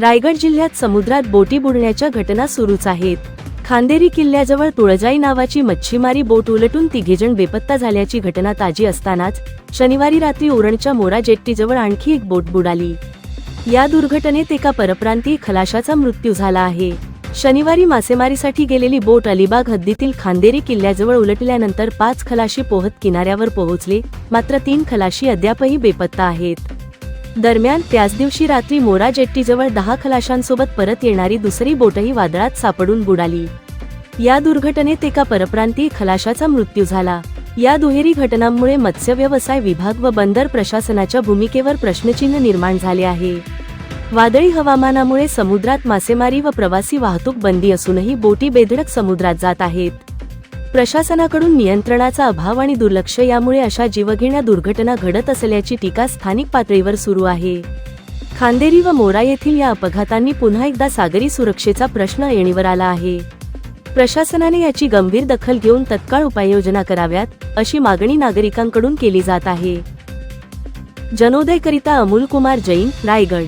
रायगड जिल्ह्यात समुद्रात बोटी बुडण्याच्या घटना सुरूच आहेत. खांदेरी किल्ल्याजवळ तुळजाई नावाची मच्छीमारी बोट उलटून तिघेजण बेपत्ता झाल्याची घटना ताजी असतानाच शनिवारी रात्री ओरणच्या मोरा जेट्टीजवळ आणखी एक बोट बुडाली. या दुर्घटनेत एका परप्रांतीय खलाशाचा मृत्यू झाला आहे. शनिवारी मासेमारीसाठी गेलेली बोट अलिबाग हद्दीतील खांदेरी किल्ल्याजवळ उलटल्यानंतर पाच खलाशी पोहत किनाऱ्यावर पोहोचले मात्र तीन खलाशी अद्यापही बेपत्ता आहेत. दरम्यान त्याच दिवशी रात्री मोरा जेट्टीजवळ दहा खलाशांसोबत परत येणारी दुसरी बोटही वादळात सापडून बुडाली. या दुर्घटनेत एका परप्रांतीय खलाशाचा मृत्यू झाला. या दुहेरी घटनांमुळे मत्स्य व्यवसाय विभाग व बंदर प्रशासनाच्या भूमिकेवर प्रश्नचिन्ह निर्माण झाले आहे. वादळी हवामानामुळे समुद्रात मासेमारी व प्रवासी वाहतूक बंदी असूनही बोटी बेधडक समुद्रात जात आहेत. प्रशासनाकडून नियंत्रणाचा अभाव आणि दुर्लक्ष यामुळे अशा जीवघेण्या दुर्घटना घडत असल्याची टीका स्थानिक पातळीवर सुरू आहे. खांदेरी व मोरा येथील या अपघातांनी पुन्हा एकदा सागरी सुरक्षेचा प्रश्न येणीवर आला आहे. प्रशासनाने याची गंभीर दखल घेऊन तत्काळ उपाययोजना कराव्यात अशी मागणी नागरिकांकडून केली जात आहे. जनोदयकरिता अमोल कुमार जैन रायगड.